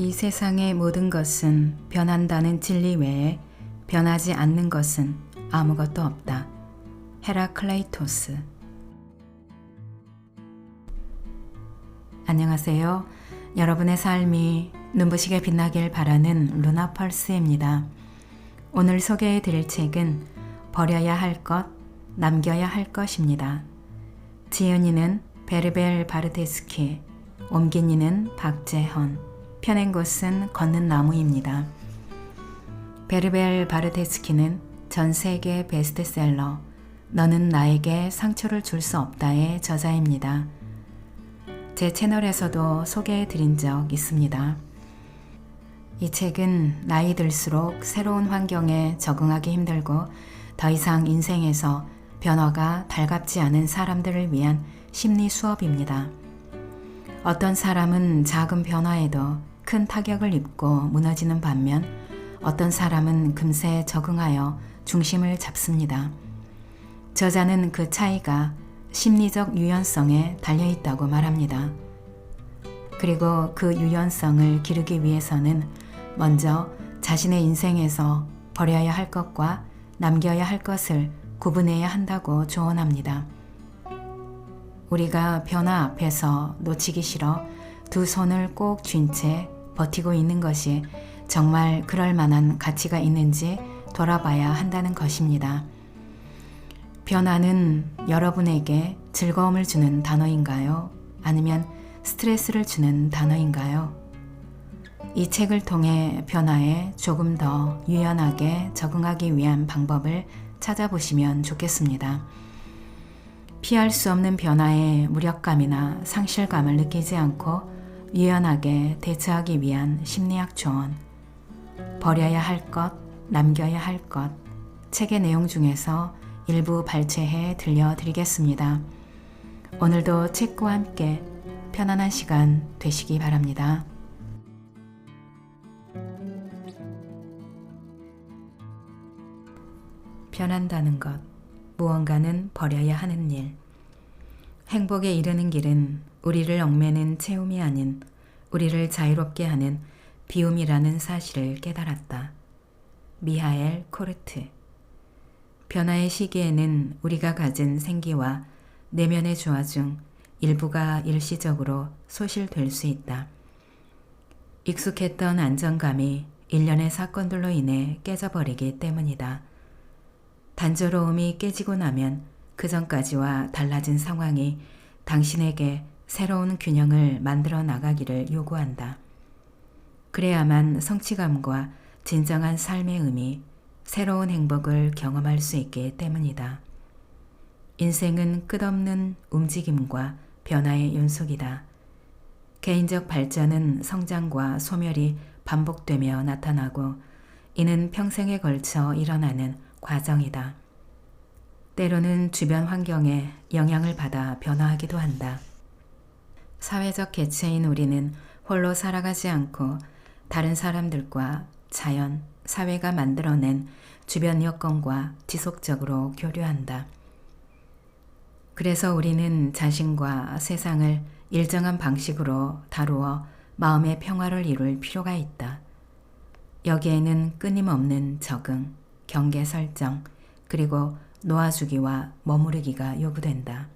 이 세상의 모든 것은 변한다는 진리 외에 변하지 않는 것은 아무것도 없다. 헤라클레이토스 안녕하세요. 여러분의 삶이 눈부시게 빛나길 바라는 루나 펄스입니다. 오늘 소개해 드릴 책은 버려야 할 것, 남겨야 할 것입니다. 지은이는 베르벨 바르테스키, 옮긴 이는 박재헌, 펴낸 곳은 걷는 나무입니다. 베르벨 바르테스키는 전 세계 베스트셀러 너는 나에게 상처를 줄 수 없다의 저자입니다. 제 채널에서도 소개해 드린 적 있습니다. 이 책은 나이 들수록 새로운 환경에 적응하기 힘들고 더 이상 인생에서 변화가 달갑지 않은 사람들을 위한 심리 수업입니다. 어떤 사람은 작은 변화에도 큰 타격을 입고 무너지는 반면 어떤 사람은 금세 적응하여 중심을 잡습니다. 저자는 그 차이가 심리적 유연성에 달려 있다고 말합니다. 그리고 그 유연성을 기르기 위해서는 먼저 자신의 인생에서 버려야 할 것과 남겨야 할 것을 구분해야 한다고 조언합니다. 우리가 변화 앞에서 놓치기 싫어 두 손을 꼭 쥔 채 버티고 있는 것이 정말 그럴 만한 가치가 있는지 돌아봐야 한다는 것입니다. 변화는 여러분에게 즐거움을 주는 단어인가요? 아니면 스트레스를 주는 단어인가요? 이 책을 통해 변화에 조금 더 유연하게 적응하기 위한 방법을 찾아보시면 좋겠습니다. 피할 수 없는 변화에 무력감이나 상실감을 느끼지 않고 유연하게 대처하기 위한 심리학 조언. 버려야 할 것, 남겨야 할 것. 책의 내용 중에서 일부 발췌해 들려드리겠습니다. 오늘도 책과 함께 편안한 시간 되시기 바랍니다. 변한다는 것, 무언가는 버려야 하는 일. 행복에 이르는 길은 우리를 얽매는 채움이 아닌 우리를 자유롭게 하는 비움이라는 사실을 깨달았다. 미하엘 코르트 변화의 시기에는 우리가 가진 생기와 내면의 조화 중 일부가 일시적으로 소실될 수 있다. 익숙했던 안정감이 일련의 사건들로 인해 깨져버리기 때문이다. 단조로움이 깨지고 나면 그 전까지와 달라진 상황이 당신에게 새로운 균형을 만들어 나가기를 요구한다. 그래야만 성취감과 진정한 삶의 의미, 새로운 행복을 경험할 수 있기 때문이다. 인생은 끝없는 움직임과 변화의 연속이다. 개인적 발전은 성장과 소멸이 반복되며 나타나고 이는 평생에 걸쳐 일어나는 과정이다. 때로는 주변 환경에 영향을 받아 변화하기도 한다. 사회적 개체인 우리는 홀로 살아가지 않고 다른 사람들과 자연, 사회가 만들어낸 주변 여건과 지속적으로 교류한다. 그래서 우리는 자신과 세상을 일정한 방식으로 다루어 마음의 평화를 이룰 필요가 있다. 여기에는 끊임없는 적응, 경계 설정, 그리고 놓아주기와 머무르기가 요구된다.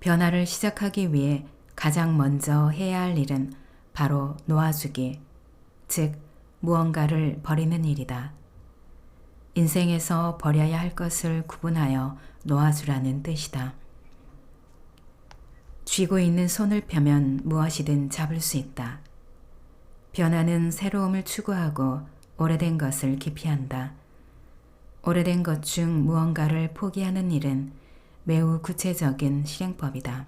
변화를 시작하기 위해 가장 먼저 해야 할 일은 바로 놓아주기, 즉, 무언가를 버리는 일이다. 인생에서 버려야 할 것을 구분하여 놓아주라는 뜻이다. 쥐고 있는 손을 펴면 무엇이든 잡을 수 있다. 변화는 새로움을 추구하고 오래된 것을 기피한다. 오래된 것 중 무언가를 포기하는 일은 매우 구체적인 실행법이다.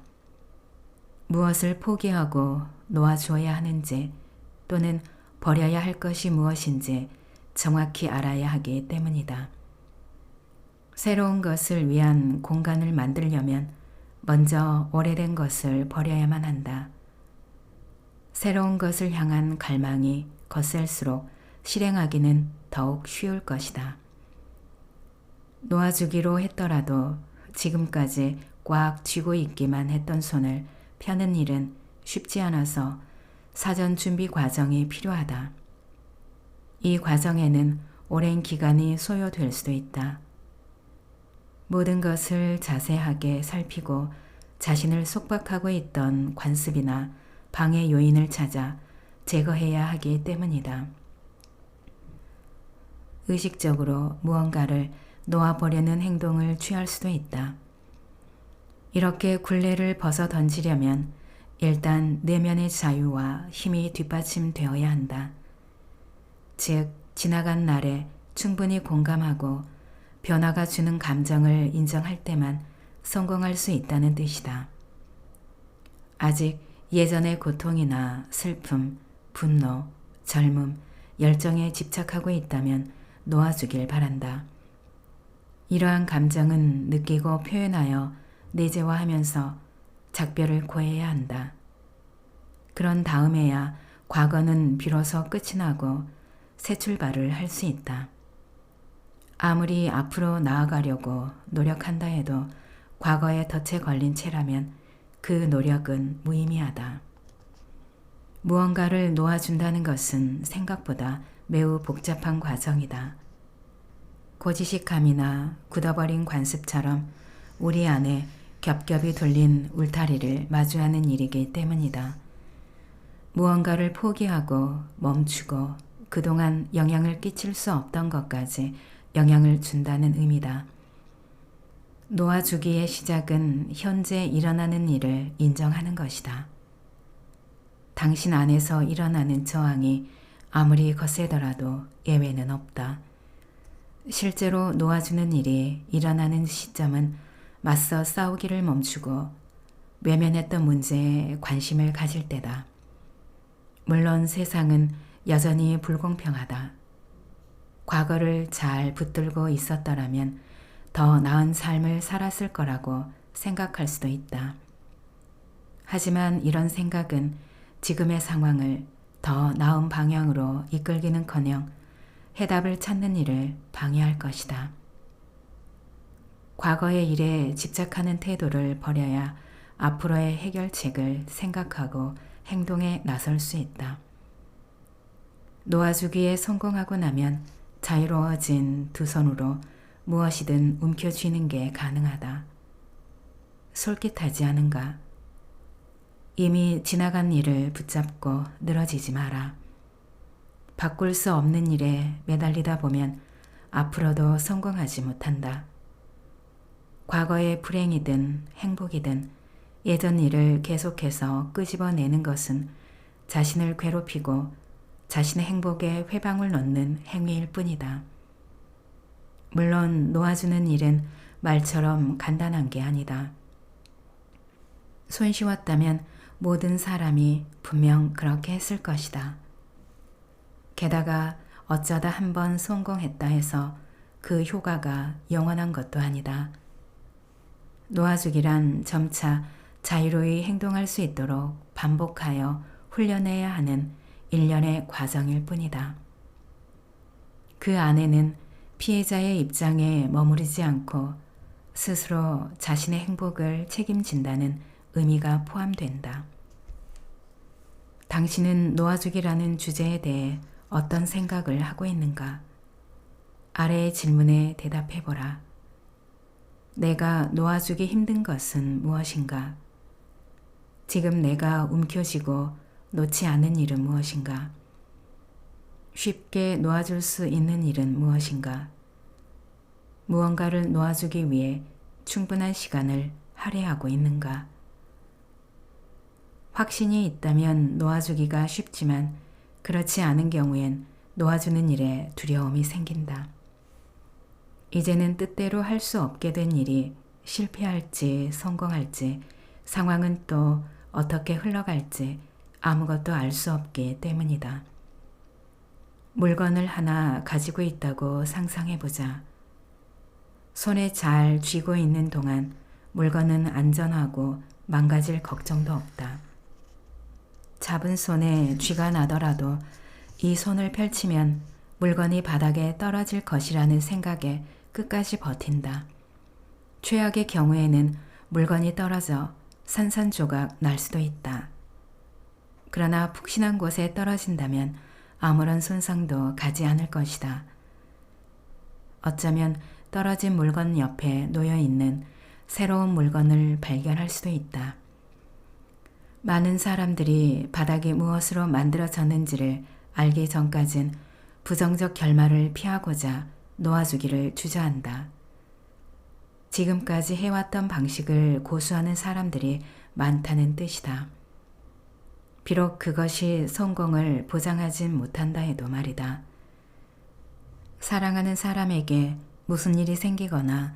무엇을 포기하고 놓아주어야 하는지 또는 버려야 할 것이 무엇인지 정확히 알아야 하기 때문이다. 새로운 것을 위한 공간을 만들려면 먼저 오래된 것을 버려야만 한다. 새로운 것을 향한 갈망이 거셀수록 실행하기는 더욱 쉬울 것이다. 놓아주기로 했더라도 지금까지 꽉 쥐고 있기만 했던 손을 펴는 일은 쉽지 않아서 사전 준비 과정이 필요하다. 이 과정에는 오랜 기간이 소요될 수도 있다. 모든 것을 자세하게 살피고 자신을 속박하고 있던 관습이나 방해 요인을 찾아 제거해야 하기 때문이다. 의식적으로 무언가를 놓아보려는 행동을 취할 수도 있다. 이렇게 굴레를 벗어 던지려면 일단 내면의 자유와 힘이 뒷받침되어야 한다. 즉, 지나간 날에 충분히 공감하고 변화가 주는 감정을 인정할 때만 성공할 수 있다는 뜻이다. 아직 예전의 고통이나 슬픔, 분노, 젊음, 열정에 집착하고 있다면 놓아주길 바란다. 이러한 감정은 느끼고 표현하여 내재화하면서 작별을 고해야 한다. 그런 다음에야 과거는 비로소 끝이 나고 새 출발을 할 수 있다. 아무리 앞으로 나아가려고 노력한다 해도 과거에 덫에 걸린 채라면 그 노력은 무의미하다. 무언가를 놓아준다는 것은 생각보다 매우 복잡한 과정이다. 고지식함이나 굳어버린 관습처럼 우리 안에 겹겹이 돌린 울타리를 마주하는 일이기 때문이다. 무언가를 포기하고 멈추고 그동안 영향을 끼칠 수 없던 것까지 영향을 준다는 의미다. 놓아주기의 시작은 현재 일어나는 일을 인정하는 것이다. 당신 안에서 일어나는 저항이 아무리 거세더라도 예외는 없다. 실제로 놓아주는 일이 일어나는 시점은 맞서 싸우기를 멈추고 외면했던 문제에 관심을 가질 때다. 물론 세상은 여전히 불공평하다. 과거를 잘 붙들고 있었더라면 더 나은 삶을 살았을 거라고 생각할 수도 있다. 하지만 이런 생각은 지금의 상황을 더 나은 방향으로 이끌기는 커녕 해답을 찾는 일을 방해할 것이다. 과거의 일에 집착하는 태도를 버려야 앞으로의 해결책을 생각하고 행동에 나설 수 있다. 놓아주기에 성공하고 나면 자유로워진 두 손으로 무엇이든 움켜쥐는 게 가능하다. 솔깃하지 않은가? 이미 지나간 일을 붙잡고 늘어지지 마라. 바꿀 수 없는 일에 매달리다 보면 앞으로도 성공하지 못한다. 과거의 불행이든 행복이든 예전 일을 계속해서 끄집어내는 것은 자신을 괴롭히고 자신의 행복에 회방을 넣는 행위일 뿐이다. 물론 놓아주는 일은 말처럼 간단한 게 아니다. 손쉬웠다면 모든 사람이 분명 그렇게 했을 것이다. 게다가 어쩌다 한 번 성공했다 해서 그 효과가 영원한 것도 아니다. 놓아주기란 점차 자유로이 행동할 수 있도록 반복하여 훈련해야 하는 일련의 과정일 뿐이다. 그 안에는 피해자의 입장에 머무르지 않고 스스로 자신의 행복을 책임진다는 의미가 포함된다. 당신은 놓아주기라는 주제에 대해 어떤 생각을 하고 있는가? 아래의 질문에 대답해보라. 내가 놓아주기 힘든 것은 무엇인가? 지금 내가 움켜쥐고 놓지 않은 일은 무엇인가? 쉽게 놓아줄 수 있는 일은 무엇인가? 무언가를 놓아주기 위해 충분한 시간을 할애하고 있는가? 확신이 있다면 놓아주기가 쉽지만 그렇지 않은 경우엔 놓아주는 일에 두려움이 생긴다. 이제는 뜻대로 할 수 없게 된 일이 실패할지 성공할지 상황은 또 어떻게 흘러갈지 아무것도 알 수 없기 때문이다. 물건을 하나 가지고 있다고 상상해 보자. 손에 잘 쥐고 있는 동안 물건은 안전하고 망가질 걱정도 없다. 잡은 손에 쥐가 나더라도 이 손을 펼치면 물건이 바닥에 떨어질 것이라는 생각에 끝까지 버틴다. 최악의 경우에는 물건이 떨어져 산산조각 날 수도 있다. 그러나 푹신한 곳에 떨어진다면 아무런 손상도 가지 않을 것이다. 어쩌면 떨어진 물건 옆에 놓여 있는 새로운 물건을 발견할 수도 있다. 많은 사람들이 바닥이 무엇으로 만들어졌는지를 알기 전까진 부정적 결말을 피하고자 놓아주기를 주저한다. 지금까지 해왔던 방식을 고수하는 사람들이 많다는 뜻이다. 비록 그것이 성공을 보장하진 못한다 해도 말이다. 사랑하는 사람에게 무슨 일이 생기거나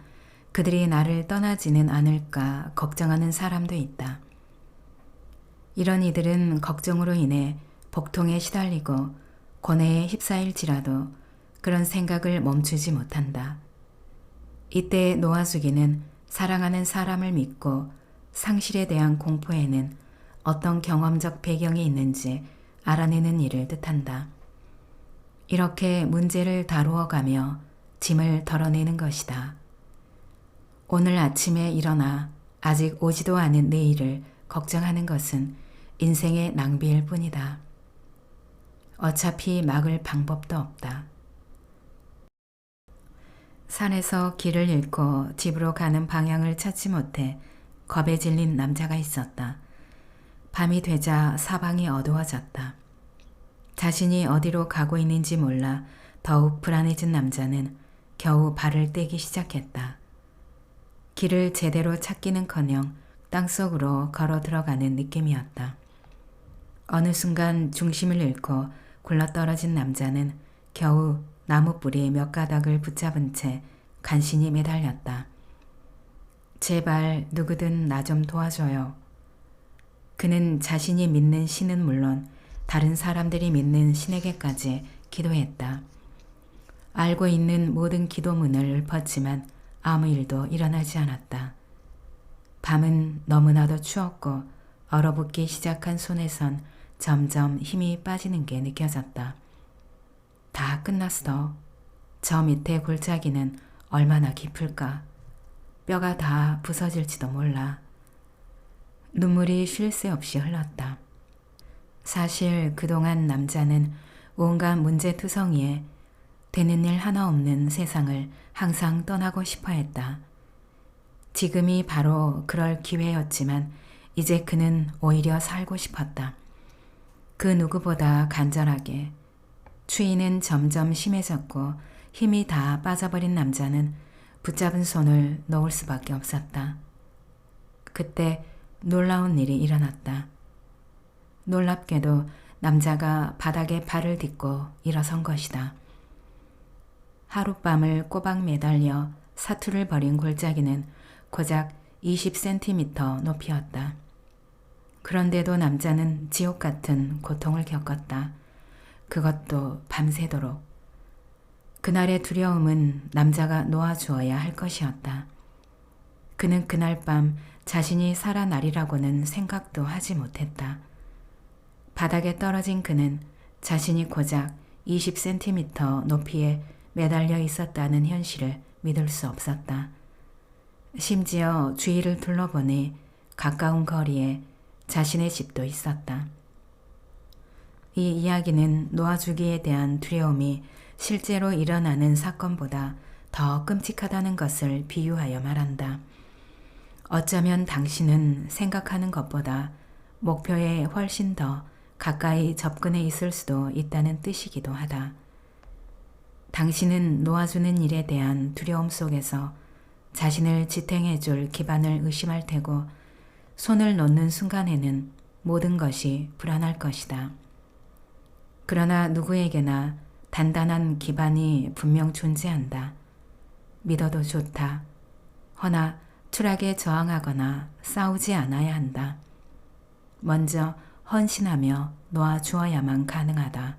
그들이 나를 떠나지는 않을까 걱정하는 사람도 있다. 이런 이들은 걱정으로 인해 복통에 시달리고 고뇌에 휩싸일지라도 그런 생각을 멈추지 못한다. 이때 놓아주기는 사랑하는 사람을 믿고 상실에 대한 공포에는 어떤 경험적 배경이 있는지 알아내는 일을 뜻한다. 이렇게 문제를 다루어 가며 짐을 덜어내는 것이다. 오늘 아침에 일어나 아직 오지도 않은 내일을 걱정하는 것은 인생의 낭비일 뿐이다. 어차피 막을 방법도 없다. 산에서 길을 잃고 집으로 가는 방향을 찾지 못해 겁에 질린 남자가 있었다. 밤이 되자 사방이 어두워졌다. 자신이 어디로 가고 있는지 몰라 더욱 불안해진 남자는 겨우 발을 떼기 시작했다. 길을 제대로 찾기는커녕 땅속으로 걸어 들어가는 느낌이었다. 어느 순간 중심을 잃고 굴러떨어진 남자는 겨우 나무 뿌리 몇 가닥을 붙잡은 채 간신히 매달렸다. 제발 누구든 나 좀 도와줘요. 그는 자신이 믿는 신은 물론 다른 사람들이 믿는 신에게까지 기도했다. 알고 있는 모든 기도문을 읊었지만 아무 일도 일어나지 않았다. 밤은 너무나도 추웠고 얼어붙기 시작한 손에선 점점 힘이 빠지는 게 느껴졌다. 다 끝났어. 저 밑에 골짜기는 얼마나 깊을까. 뼈가 다 부서질지도 몰라. 눈물이 쉴 새 없이 흘렀다. 사실 그동안 남자는 온갖 문제투성이에 되는 일 하나 없는 세상을 항상 떠나고 싶어 했다. 지금이 바로 그럴 기회였지만 이제 그는 오히려 살고 싶었다. 그 누구보다 간절하게 추위는 점점 심해졌고 힘이 다 빠져버린 남자는 붙잡은 손을 놓을 수밖에 없었다. 그때 놀라운 일이 일어났다. 놀랍게도 남자가 바닥에 발을 딛고 일어선 것이다. 하룻밤을 꼬박 매달려 사투를 벌인 골짜기는 고작 20cm 높이였다. 그런데도 남자는 지옥 같은 고통을 겪었다. 그것도 밤새도록. 그날의 두려움은 남자가 놓아주어야 할 것이었다. 그는 그날 밤 자신이 살아나리라고는 생각도 하지 못했다. 바닥에 떨어진 그는 자신이 고작 20cm 높이에 매달려 있었다는 현실을 믿을 수 없었다. 심지어 주위를 둘러보니 가까운 거리에 자신의 집도 있었다. 이 이야기는 놓아주기에 대한 두려움이 실제로 일어나는 사건보다 더 끔찍하다는 것을 비유하여 말한다. 어쩌면 당신은 생각하는 것보다 목표에 훨씬 더 가까이 접근해 있을 수도 있다는 뜻이기도 하다. 당신은 놓아주는 일에 대한 두려움 속에서 자신을 지탱해 줄 기반을 의심할 테고 손을 놓는 순간에는 모든 것이 불안할 것이다. 그러나 누구에게나 단단한 기반이 분명 존재한다. 믿어도 좋다. 허나 추락에 저항하거나 싸우지 않아야 한다. 먼저 헌신하며 놓아주어야만 가능하다.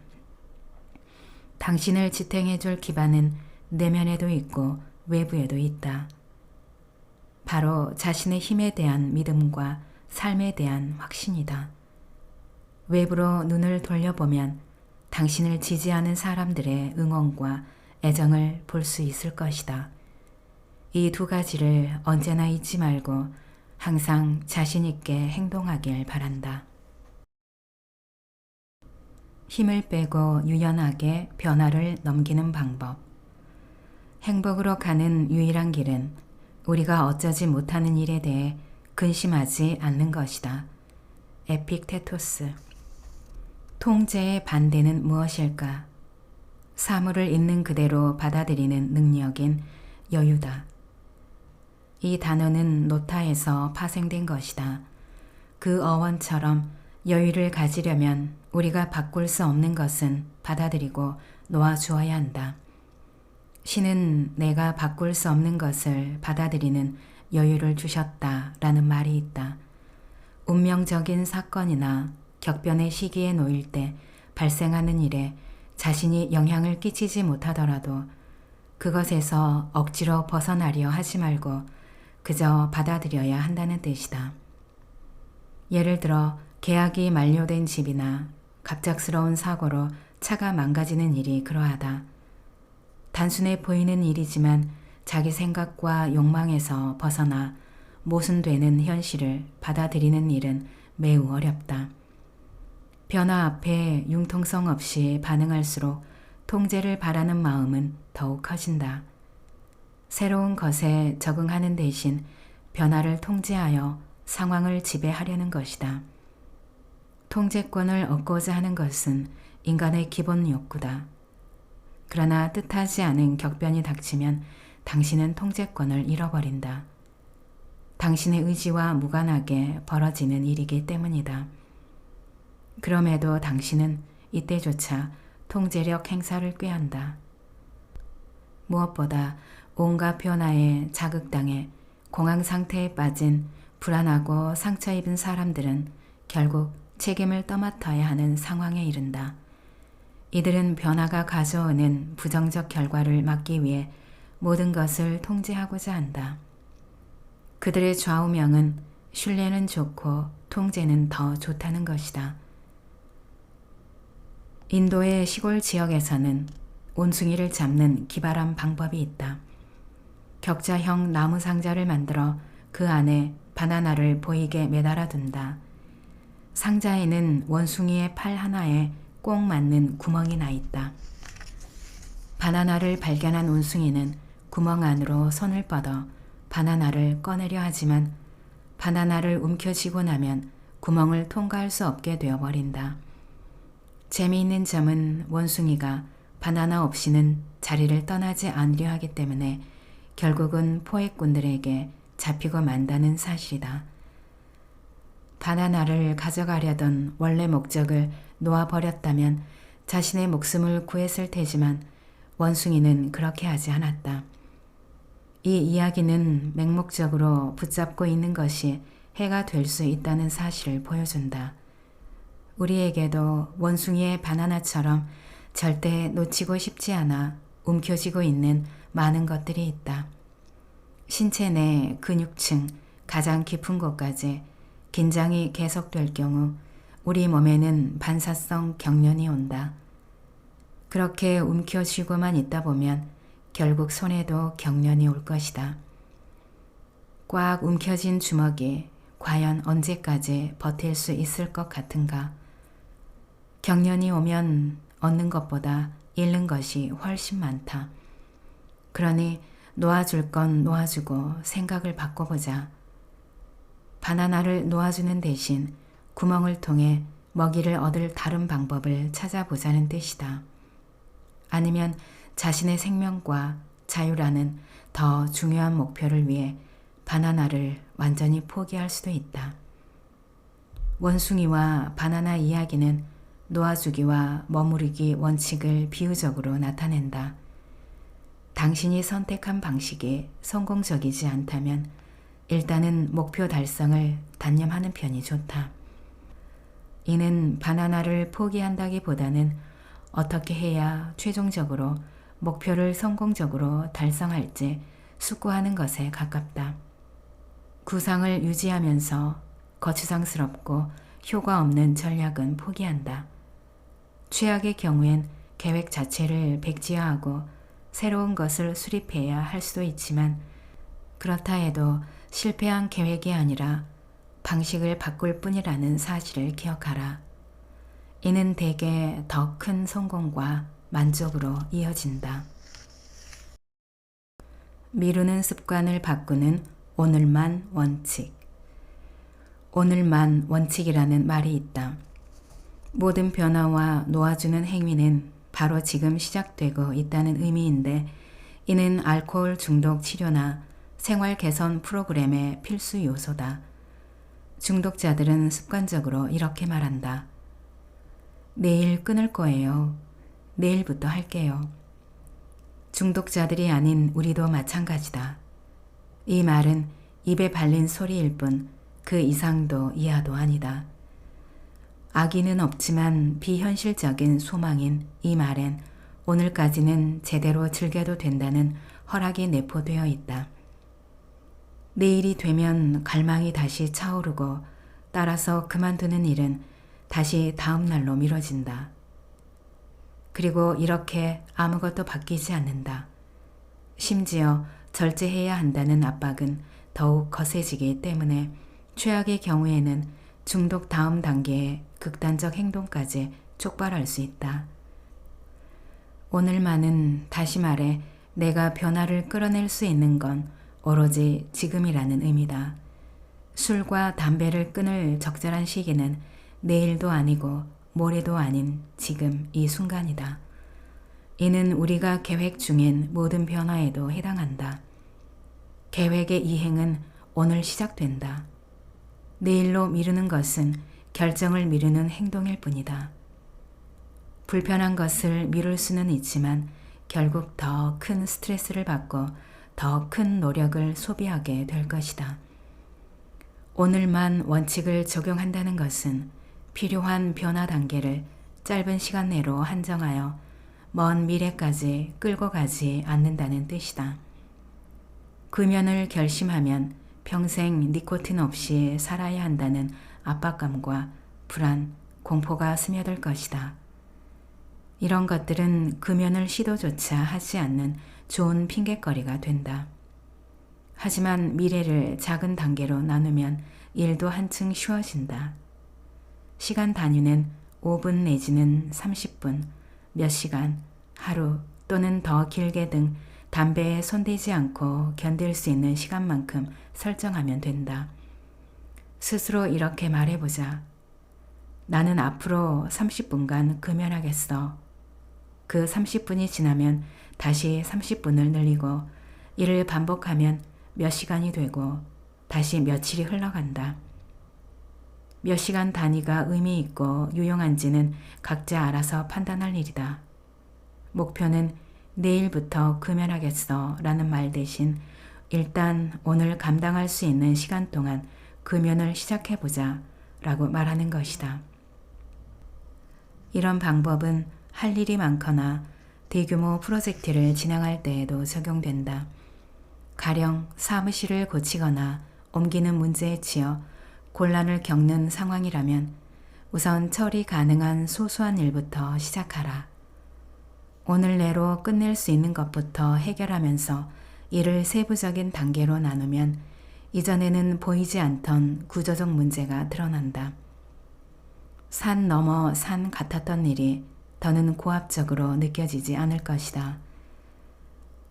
당신을 지탱해 줄 기반은 내면에도 있고 외부에도 있다. 바로 자신의 힘에 대한 믿음과 삶에 대한 확신이다. 외부로 눈을 돌려보면 당신을 지지하는 사람들의 응원과 애정을 볼 수 있을 것이다. 이 두 가지를 언제나 잊지 말고 항상 자신있게 행동하길 바란다. 힘을 빼고 유연하게 변화를 넘기는 방법. 행복으로 가는 유일한 길은 우리가 어쩌지 못하는 일에 대해 근심하지 않는 것이다. 에픽테토스. 통제의 반대는 무엇일까? 사물을 있는 그대로 받아들이는 능력인 여유다. 이 단어는 노타에서 파생된 것이다. 그 어원처럼 여유를 가지려면 우리가 바꿀 수 없는 것은 받아들이고 놓아주어야 한다. 신은 내가 바꿀 수 없는 것을 받아들이는 여유를 주셨다라는 말이 있다. 운명적인 사건이나 격변의 시기에 놓일 때 발생하는 일에 자신이 영향을 끼치지 못하더라도 그것에서 억지로 벗어나려 하지 말고 그저 받아들여야 한다는 뜻이다. 예를 들어 계약이 만료된 집이나 갑작스러운 사고로 차가 망가지는 일이 그러하다. 단순해 보이는 일이지만 자기 생각과 욕망에서 벗어나 모순되는 현실을 받아들이는 일은 매우 어렵다. 변화 앞에 융통성 없이 반응할수록 통제를 바라는 마음은 더욱 커진다. 새로운 것에 적응하는 대신 변화를 통제하여 상황을 지배하려는 것이다. 통제권을 얻고자 하는 것은 인간의 기본 욕구다. 그러나 뜻하지 않은 격변이 닥치면 당신은 통제권을 잃어버린다. 당신의 의지와 무관하게 벌어지는 일이기 때문이다. 그럼에도 당신은 이때조차 통제력 행사를 꾀한다. 무엇보다 온갖 변화에 자극당해 공황 상태에 빠진 불안하고 상처 입은 사람들은 결국 책임을 떠맡아야 하는 상황에 이른다. 이들은 변화가 가져오는 부정적 결과를 막기 위해 모든 것을 통제하고자 한다. 그들의 좌우명은 신뢰는 좋고 통제는 더 좋다는 것이다. 인도의 시골 지역에서는 온숭이를 잡는 기발한 방법이 있다. 격자형 나무 상자를 만들어 그 안에 바나나를 보이게 매달아 둔다. 상자에는 원숭이의 팔 하나에 꼭 맞는 구멍이 나 있다. 바나나를 발견한 원숭이는 구멍 안으로 손을 뻗어 바나나를 꺼내려 하지만 바나나를 움켜쥐고 나면 구멍을 통과할 수 없게 되어버린다. 재미있는 점은 원숭이가 바나나 없이는 자리를 떠나지 않으려 하기 때문에 결국은 포획꾼들에게 잡히고 만다는 사실이다. 바나나를 가져가려던 원래 목적을 놓아버렸다면 자신의 목숨을 구했을 테지만 원숭이는 그렇게 하지 않았다. 이 이야기는 맹목적으로 붙잡고 있는 것이 해가 될 수 있다는 사실을 보여준다. 우리에게도 원숭이의 바나나처럼 절대 놓치고 싶지 않아 움켜쥐고 있는 많은 것들이 있다. 신체 내 근육층 가장 깊은 곳까지 긴장이 계속될 경우 우리 몸에는 반사성 경련이 온다. 그렇게 움켜쥐고만 있다 보면 결국 손에도 경련이 올 것이다. 꽉 움켜진 주먹이 과연 언제까지 버틸 수 있을 것 같은가? 경련이 오면 얻는 것보다 잃는 것이 훨씬 많다. 그러니 놓아줄 건 놓아주고 생각을 바꿔보자. 바나나를 놓아주는 대신 구멍을 통해 먹이를 얻을 다른 방법을 찾아보자는 뜻이다. 아니면 자신의 생명과 자유라는 더 중요한 목표를 위해 바나나를 완전히 포기할 수도 있다. 원숭이와 바나나 이야기는 놓아주기와 머무르기 원칙을 비유적으로 나타낸다. 당신이 선택한 방식이 성공적이지 않다면 일단은 목표 달성을 단념하는 편이 좋다. 이는 바나나를 포기한다기보다는 어떻게 해야 최종적으로 목표를 성공적으로 달성할지 숙고하는 것에 가깝다. 구상을 유지하면서 거추장스럽고 효과 없는 전략은 포기한다. 최악의 경우엔 계획 자체를 백지화하고 새로운 것을 수립해야 할 수도 있지만 그렇다 해도 실패한 계획이 아니라 방식을 바꿀 뿐이라는 사실을 기억하라. 이는 대개 더 큰 성공과 만족으로 이어진다. 미루는 습관을 바꾸는 오늘만 원칙. 오늘만 원칙이라는 말이 있다. 모든 변화와 놓아주는 행위는 바로 지금 시작되고 있다는 의미인데 이는 알코올 중독 치료나 생활 개선 프로그램의 필수 요소다. 중독자들은 습관적으로 이렇게 말한다. 내일 끊을 거예요. 내일부터 할게요. 중독자들이 아닌 우리도 마찬가지다. 이 말은 입에 발린 소리일 뿐 그 이상도 이하도 아니다. 악의는 없지만 비현실적인 소망인 이 말엔 오늘까지는 제대로 즐겨도 된다는 허락이 내포되어 있다. 내일이 되면 갈망이 다시 차오르고 따라서 그만두는 일은 다시 다음 날로 미뤄진다. 그리고 이렇게 아무것도 바뀌지 않는다. 심지어 절제해야 한다는 압박은 더욱 거세지기 때문에 최악의 경우에는 중독 다음 단계의 극단적 행동까지 촉발할 수 있다. 오늘만은 다시 말해 내가 변화를 끌어낼 수 있는 건 오로지 지금이라는 의미다. 술과 담배를 끊을 적절한 시기는 내일도 아니고 모레도 아닌 지금 이 순간이다. 이는 우리가 계획 중인 모든 변화에도 해당한다. 계획의 이행은 오늘 시작된다. 내일로 미루는 것은 결정을 미루는 행동일 뿐이다. 불편한 것을 미룰 수는 있지만 결국 더 큰 스트레스를 받고 더 큰 노력을 소비하게 될 것이다. 오늘만 원칙을 적용한다는 것은 필요한 변화 단계를 짧은 시간 내로 한정하여 먼 미래까지 끌고 가지 않는다는 뜻이다. 금연을 결심하면 평생 니코틴 없이 살아야 한다는 압박감과 불안, 공포가 스며들 것이다. 이런 것들은 금연을 시도조차 하지 않는 좋은 핑곗거리가 된다. 하지만 미래를 작은 단계로 나누면 일도 한층 쉬워진다. 시간 단위는 5분 내지는 30분, 몇 시간, 하루 또는 더 길게 등 담배에 손대지 않고 견딜 수 있는 시간만큼 설정하면 된다. 스스로 이렇게 말해보자. 나는 앞으로 30분간 금연하겠어. 그 30분이 지나면 다시 30분을 늘리고 이를 반복하면 몇 시간이 되고 다시 며칠이 흘러간다. 몇 시간 단위가 의미 있고 유용한지는 각자 알아서 판단할 일이다. 목표는 내일부터 금연하겠어 라는 말 대신 일단 오늘 감당할 수 있는 시간 동안 금연을 시작해보자 라고 말하는 것이다. 이런 방법은 할 일이 많거나 대규모 프로젝트를 진행할 때에도 적용된다. 가령 사무실을 고치거나 옮기는 문제에 치여 곤란을 겪는 상황이라면 우선 처리 가능한 소소한 일부터 시작하라. 오늘 내로 끝낼 수 있는 것부터 해결하면서 이를 세부적인 단계로 나누면 이전에는 보이지 않던 구조적 문제가 드러난다. 산 넘어 산 같았던 일이 더는 고압적으로 느껴지지 않을 것이다.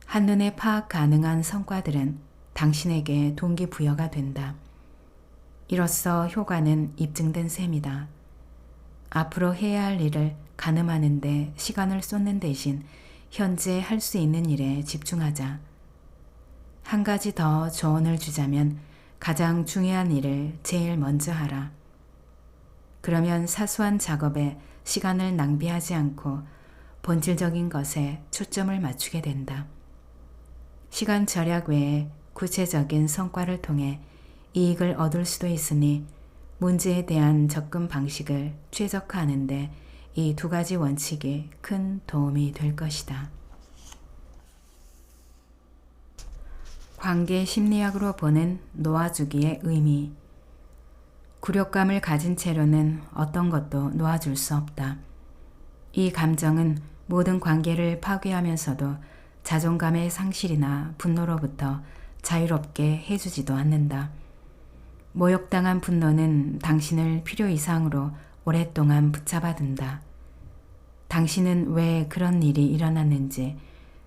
한눈에 파악 가능한 성과들은 당신에게 동기부여가 된다. 이로써 효과는 입증된 셈이다. 앞으로 해야 할 일을 가늠하는데 시간을 쏟는 대신 현재 할 수 있는 일에 집중하자. 한 가지 더 조언을 주자면 가장 중요한 일을 제일 먼저 하라. 그러면 사소한 작업에 시간을 낭비하지 않고 본질적인 것에 초점을 맞추게 된다. 시간 절약 외에 구체적인 성과를 통해 이익을 얻을 수도 있으니 문제에 대한 접근 방식을 최적화하는데 이 두 가지 원칙이 큰 도움이 될 것이다. 관계 심리학으로 보는 놓아주기의 의미. 굴욕감을 가진 채로는 어떤 것도 놓아줄 수 없다. 이 감정은 모든 관계를 파괴하면서도 자존감의 상실이나 분노로부터 자유롭게 해주지도 않는다. 모욕당한 분노는 당신을 필요 이상으로 오랫동안 붙잡아 둔다. 당신은 왜 그런 일이 일어났는지,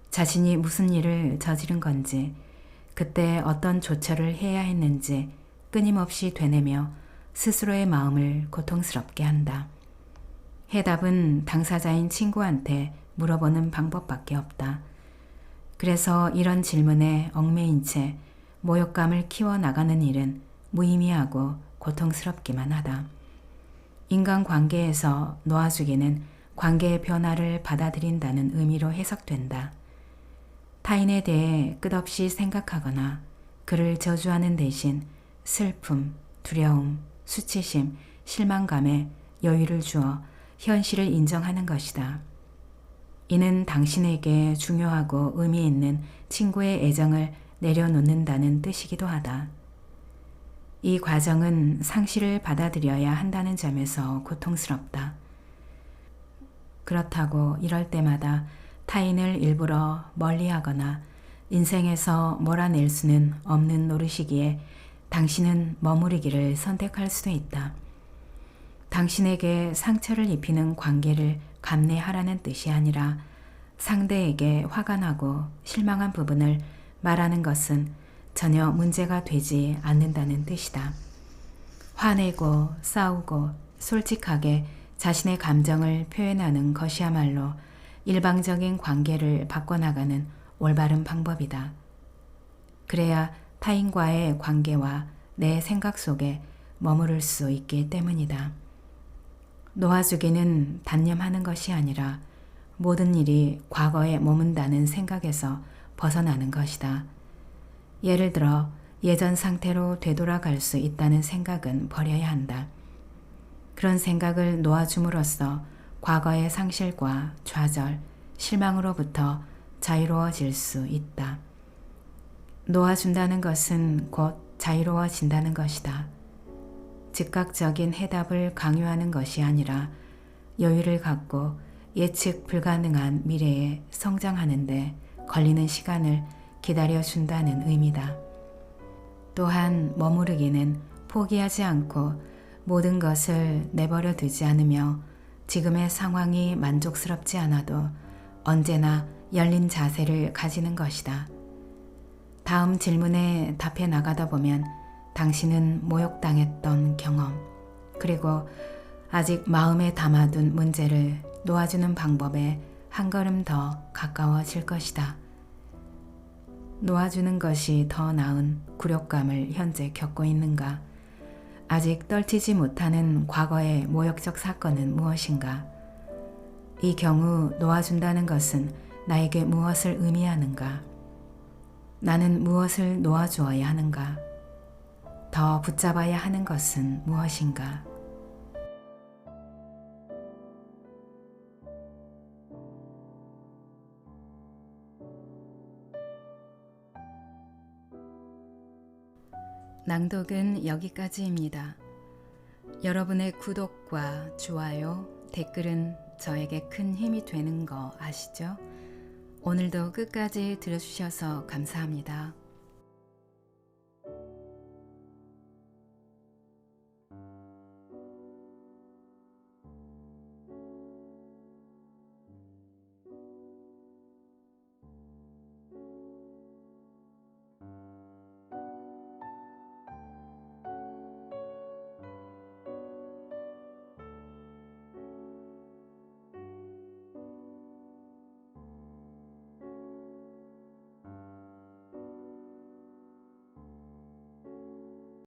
자신이 무슨 일을 저지른 건지, 그때 어떤 조처를 해야 했는지 끊임없이 되뇌며 스스로의 마음을 고통스럽게 한다. 해답은 당사자인 친구한테 물어보는 방법밖에 없다. 그래서 이런 질문에 얽매인 채 모욕감을 키워나가는 일은 무의미하고 고통스럽기만 하다. 인간 관계에서 놓아주기는 관계의 변화를 받아들인다는 의미로 해석된다. 타인에 대해 끝없이 생각하거나 그를 저주하는 대신 슬픔, 두려움, 수치심, 실망감에 여유를 주어 현실을 인정하는 것이다. 이는 당신에게 중요하고 의미 있는 친구의 애정을 내려놓는다는 뜻이기도 하다. 이 과정은 상실을 받아들여야 한다는 점에서 고통스럽다. 그렇다고 이럴 때마다 타인을 일부러 멀리 하거나 인생에서 몰아낼 수는 없는 노릇이기에 당신은 머무르기를 선택할 수도 있다. 당신에게 상처를 입히는 관계를 감내하라는 뜻이 아니라 상대에게 화가 나고 실망한 부분을 말하는 것은 전혀 문제가 되지 않는다는 뜻이다. 화내고 싸우고 솔직하게 자신의 감정을 표현하는 것이야말로 일방적인 관계를 바꿔나가는 올바른 방법이다. 그래야 타인과의 관계와 내 생각 속에 머무를 수 있기 때문이다. 놓아주기는 단념하는 것이 아니라 모든 일이 과거에 머문다는 생각에서 벗어나는 것이다. 예를 들어 예전 상태로 되돌아갈 수 있다는 생각은 버려야 한다. 그런 생각을 놓아줌으로써 과거의 상실과 좌절, 실망으로부터 자유로워질 수 있다. 놓아준다는 것은 곧 자유로워진다는 것이다. 즉각적인 해답을 강요하는 것이 아니라 여유를 갖고 예측 불가능한 미래에 성장하는데 걸리는 시간을 기다려준다는 의미다. 또한 머무르기는 포기하지 않고 모든 것을 내버려 두지 않으며 지금의 상황이 만족스럽지 않아도 언제나 열린 자세를 가지는 것이다. 다음 질문에 답해 나가다 보면 당신은 모욕당했던 경험, 그리고 아직 마음에 담아둔 문제를 놓아주는 방법에 한 걸음 더 가까워질 것이다. 놓아주는 것이 더 나은 굴욕감을 현재 겪고 있는가? 아직 떨치지 못하는 과거의 모욕적 사건은 무엇인가? 이 경우 놓아준다는 것은 나에게 무엇을 의미하는가? 나는 무엇을 놓아주어야 하는가? 더 붙잡아야 하는 것은 무엇인가? 낭독은 여기까지입니다. 여러분의 구독과 좋아요, 댓글은 저에게 큰 힘이 되는 거 아시죠? 오늘도 끝까지 들어주셔서 감사합니다.